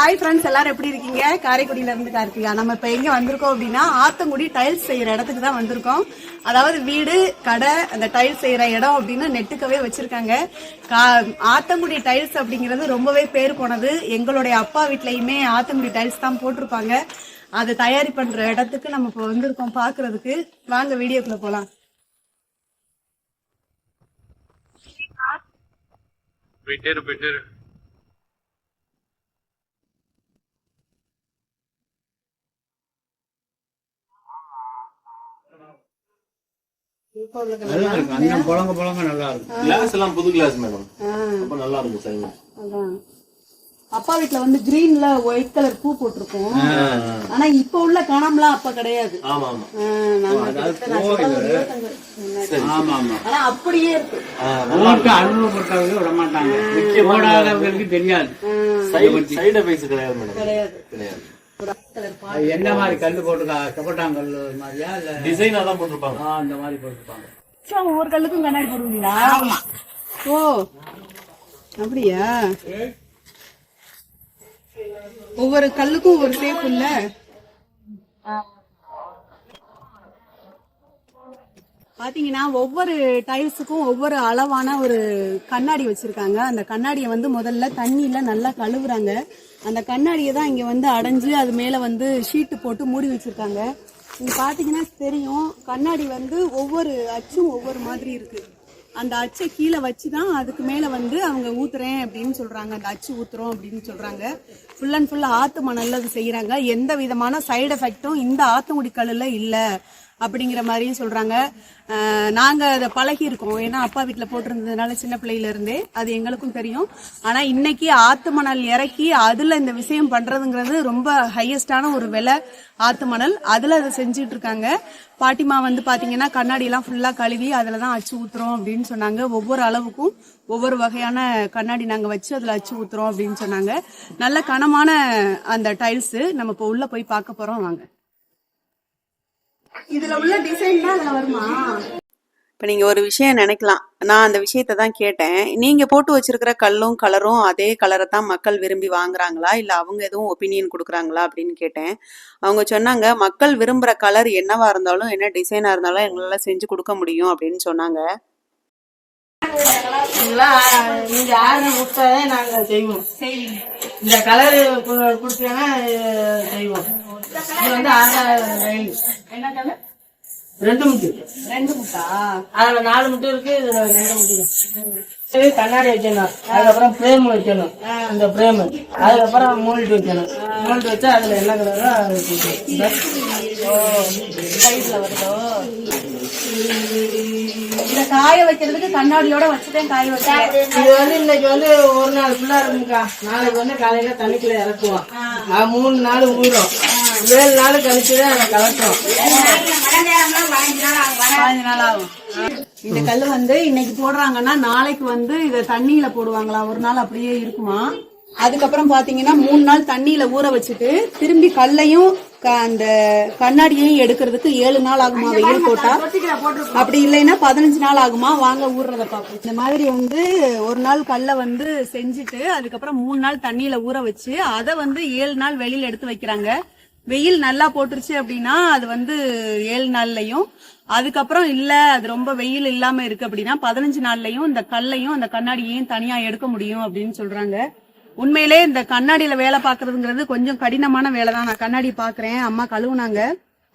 Hi friends எல்லாரும் எப்படி இருக்கீங்க? காரைக்குடியில இருந்து கார்த்திகா நம்ம இப்ப எங்க வந்திருக்கோம் அப்படின்னா ஆத்தங்குடி டைல்ஸ் செய்யற இடத்துக்கு தான் வந்திருக்கோம். அதாவது வீடு கடை அந்த டைல்ஸ் செய்யற இடம் அப்படின்னு நெட்டுக்கவே வச்சிருக்காங்க. கா- ஆத்தங்குடி டைல்ஸ் அப்படிங்கிறது ரொம்பவே பேர் போனது. எங்களுடைய அப்பா வீட்லயுமே ஆத்தங்குடி டைல்ஸ் தான் போட்டிருப்பாங்க. அதை தயாரி பண்ற இடத்துக்கு நம்ம இப்போ வந்திருக்கோம் பாக்குறதுக்கு. வாங்க வீடியோக்குள்ள போலாம். போயிட்டே போயிட்டே நல்லா இருக்கும் அண்ணன் புழங்க புழங்க நல்லா இருக்கும் கிளாஸ் எல்லாம் புது கிளாஸ் மேடம். ரொம்ப நல்லா இருக்கும் சைன் அதான். அப்பா வீட்ல வந்து கிரீன்ல ஒயிட் கலர் பூ போட்டிருக்கோம். ஆனா இப்ப உள்ள கணம்லாம் அப்ப கிடையாது. அப்படியே இருக்கு. அனுபவப்பட்டவங்க விட மாட்டாங்க. தெரியாது. சைடு சைடு எஃபெக்ட்ஸ் கிடையாது மேடம். கிடையாது. ஒரு என்ன மாதிரி கல்லு போட்டுக்கா செப்பட்டாங்கல் மாதிரியா இல்ல? டிசைனா தான் போட்டிருப்பாங்க. ஆ, அந்த மாதிரி போட்டுருப்பாங்க. சோ, ஒவ்வொரு கல்லுக்கும் கண்ணாடி போடுவீங்களா? ஓ. அப்படியா? ஒவ்வொரு கல்லுக்கும் ஒவ்வொரு ஷேப் இல்ல பாத்தீங்கன்னா ஒவ்வொரு டைல்ஸுக்கும் ஒவ்வொரு அளவான ஒரு கண்ணாடி வச்சிருக்காங்க. அந்த கண்ணாடியை வந்து முதல்ல தண்ணியில நல்லா கழுவுறாங்க. அந்த கண்ணாடியை தான் இங்க வந்து அடைஞ்சு அது மேல வந்து ஷீட்டு போட்டு மூடி வச்சிருக்காங்க. இங்க பாத்தீங்கன்னா தெரியும். கண்ணாடி வந்து ஒவ்வொரு அச்சும் ஒவ்வொரு மாதிரி இருக்கு. அந்த அச்சை கீழே வச்சு தான் அதுக்கு மேலே வந்து அவங்க ஊத்துறேன் அப்படின்னு சொல்றாங்க. அந்த அச்சு ஊத்துறோம் அப்படின்னு சொல்றாங்க. ஃபுல் அண்ட் ஃபுல்லாக ஆத்து மணல்ல அது செய்கிறாங்க எந்த விதமான சைடு எஃபெக்டும் இந்த ஆத்துங்குடி கல்லில் இல்லை. அப்படிங்கிற மாதிரியும் சொல்றாங்க. நாங்கள் நாங்க அதை பழகி இருக்கோம் ஏன்னா அப்பா வீட்டில் போட்டிருந்ததுனால சின்ன பிள்ளையில இருந்தே அது எங்களுக்கும் தெரியும். ஆனா இன்னைக்கு ஆத்து மணல் இறக்கி அதுல இந்த விஷயம் பண்றதுங்கிறது ரொம்ப ஹையஸ்டான ஒரு விலை ஆத்து மணல். அதுல அதை செஞ்சுட்டு இருக்காங்க பாட்டிமா வந்து பாத்தீங்கன்னா கண்ணாடி எல்லாம் ஃபுல்லா கழுவி அதுல தான் அச்சு ஊத்துறோம் அப்படின்னு சொன்னாங்க. ஒவ்வொரு அளவுக்கும் ஒவ்வொரு வகையான கண்ணாடி நாங்க வச்சு அதுல அச்சு ஊத்துறோம் அப்படின்னு சொன்னாங்க. நல்ல கனமான அந்த டைல்ஸ் நம்ம இப்போ உள்ள போய் பார்க்க போறோம் வாங்க. இதுல உள்ள டிசைன் தான் அதுல வருமா? இப்போ நீங்கள் ஒரு விஷயம் நினைக்கலாம். நான் அந்த விஷயத்தை தான் கேட்டேன். நீங்கள் போட்டு வச்சிருக்கிற கல்லும் கலரும் அதே கலரை தான் மக்கள் விரும்பி வாங்குறாங்களா? இல்லை அவங்க எதுவும் ஒப்பீனியன் கொடுக்குறாங்களா? அப்படின்னு கேட்டேன். அவங்க சொன்னாங்க மக்கள் விரும்புகிற கலர் என்னவா இருந்தாலும் என்ன டிசைனாக இருந்தாலும் எங்களால் செஞ்சு கொடுக்க முடியும் அப்படின்னு சொன்னாங்க. நீங்க ஆர்டர் கொடுத்தாலே நாங்க செய்வோம். இந்த கலர் கொடுத்தீங்கன்னா செய்வோம். இது வந்து ஆர்டர் ரயில் என்ன கலர்? ரெண்டு முட்டு. ரெண்டு முட்டா? அதுல நாலு முட்டு இருக்கு இதுல ரெண்டு முட்டு கண்ணாடி வைக்கணும் அதுக்கப்புறம் பிரேம் வைக்கணும் இந்த பிரேம் அதுக்கப்புறம் மோல்ட் வைக்கணும் மோல்ட் வச்சா அதுல என்ன கலரோ அது வருதோ? இத காய வைக்கிறதுக்கு கண்ணாடியோட வச்சுட்டேன் காய வச்சேன் இது வந்து இன்னைக்கு வந்து ஒரு நாள் ஃபுல்லா இருக்கும்க்கா நாளைக்கு வந்து காலையில தண்ணிக்குள்ள இறக்குவோம். மூணு நாள் ஊறும். ஏழு நாள் கழிச்சு தான் அதை கலட்டுறோம் பதினஞ்சு நாள் ஆகும். இந்த கல்லு வந்து இன்னைக்கு போடுறாங்கன்னா நாளைக்கு வந்து இத தண்ணியில போடுவாங்களா? ஒரு நாள் அப்படியே இருக்குமா? அதுக்கப்புறம் பாத்தீங்கன்னா மூணு நாள் தண்ணியில ஊற வச்சுட்டு திரும்பி கல்லையும் அந்த கண்ணாடியையும் எடுக்கிறதுக்கு ஏழு நாள் ஆகுமா வெயில் போட்டா? அப்படி இல்லைன்னா பதினஞ்சு நாள் ஆகுமா? வாங்க ஊறுறத பார்ப்போம். இந்த மாதிரி வந்து ஒரு நாள் கல்லை வந்து செஞ்சுட்டு அதுக்கப்புறம் மூணு நாள் தண்ணியில ஊற வச்சு அதை வந்து ஏழு நாள் வெளியில எடுத்து வைக்கிறாங்க. வெயில் நல்லா போட்டுருச்சு அப்படின்னா அது வந்து ஏழு நாள்லயும். அதுக்கப்புறம் இல்ல அது ரொம்ப வெயில் இல்லாம இருக்கு அப்படின்னா பதினஞ்சு நாள்லயும் இந்த கல்லையும் அந்த கண்ணாடியையும் தனியா எடுக்க முடியும் அப்படின்னு சொல்றாங்க. உண்மையிலே இந்த கண்ணாடியில வேலை பாக்குறதுங்கிறது கொஞ்சம் கடினமான வேலை தான் நான் கண்ணாடி பாக்குறேன் அம்மா கழுவுனாங்க.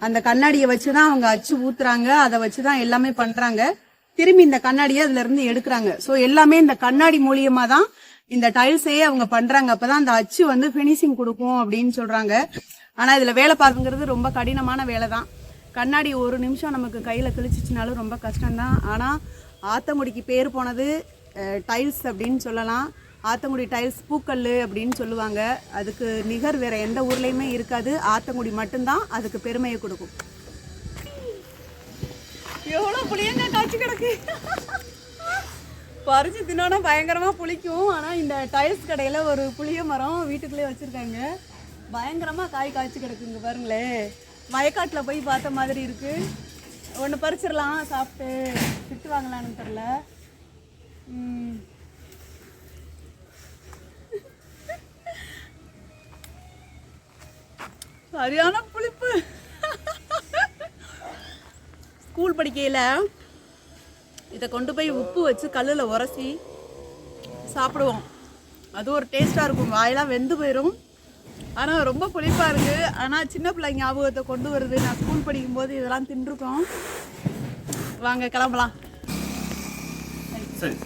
அந்த கண்ணாடியை வச்சுதான் அவங்க அச்சு ஊத்துறாங்க. அதை வச்சுதான் எல்லாமே பண்றாங்க. திரும்பி இந்த கண்ணாடியை அதுல இருந்து எடுக்கிறாங்க. சோ எல்லாமே இந்த கண்ணாடி மூலியமா தான் இந்த டைல்ஸையே அவங்க பண்றாங்க. அப்பதான் அந்த அச்சு வந்து பினிஷிங் கொடுக்கும் அப்படின்னு சொல்றாங்க. ஆனா இதுல வேலை பார்க்குங்கிறது ரொம்ப கடினமான வேலை தான் கண்ணாடி ஒரு நிமிஷம் நமக்கு கையில கிழிச்சிச்சுனாலும் ரொம்ப கஷ்டம்தான். ஆனா ஆத்தங்குடிக்கு பேர் போனது டைல்ஸ் அப்படின்னு சொல்லலாம். ஆத்தங்குடி டைல்ஸ் பூக்கல் அப்படின்னு சொல்லுவாங்க. அதுக்கு நிகர் வேற எந்த ஊர்லேயுமே இருக்காது. ஆத்தங்குடி மட்டும்தான் அதுக்கு பெருமையை கொடுக்கும். எவ்வளோ புளியங்க காய்ச்சி கிடக்கு. பறிச்சு தின்னோன்னா பயங்கரமாக புளிக்கும். ஆனால் இந்த டைல்ஸ் கடையில் ஒரு புளிய மரம் வீட்டுக்குள்ளே வச்சுருக்காங்க. பயங்கரமாக காய் காய்ச்சி கிடக்குங்க பாருங்களேன் வயக்காட்டில் போய் பார்த்த மாதிரி இருக்குது ஒன்று பறிச்சிடலாம் சாப்பிட்டு திட்டு வாங்கலான்னு தெரில சரியான புளிப்பு. ஸ்கூல் படிக்கையில் இதை கொண்டு போய் உப்பு வச்சு கல்லில் உரசி சாப்பிடுவோம். அது ஒரு டேஸ்ட்டாக இருக்கும். வாயெல்லாம் வெந்து போயிடும் ஆனால் ரொம்ப புளிப்பாக இருக்குது ஆனால் சின்ன பிள்ளை ஞாபகத்தை கொண்டு வருது. நான் ஸ்கூல் படிக்கும்போது இதெல்லாம் தின்றுருக்கோம். வாங்க கிளம்பலாம். சரி.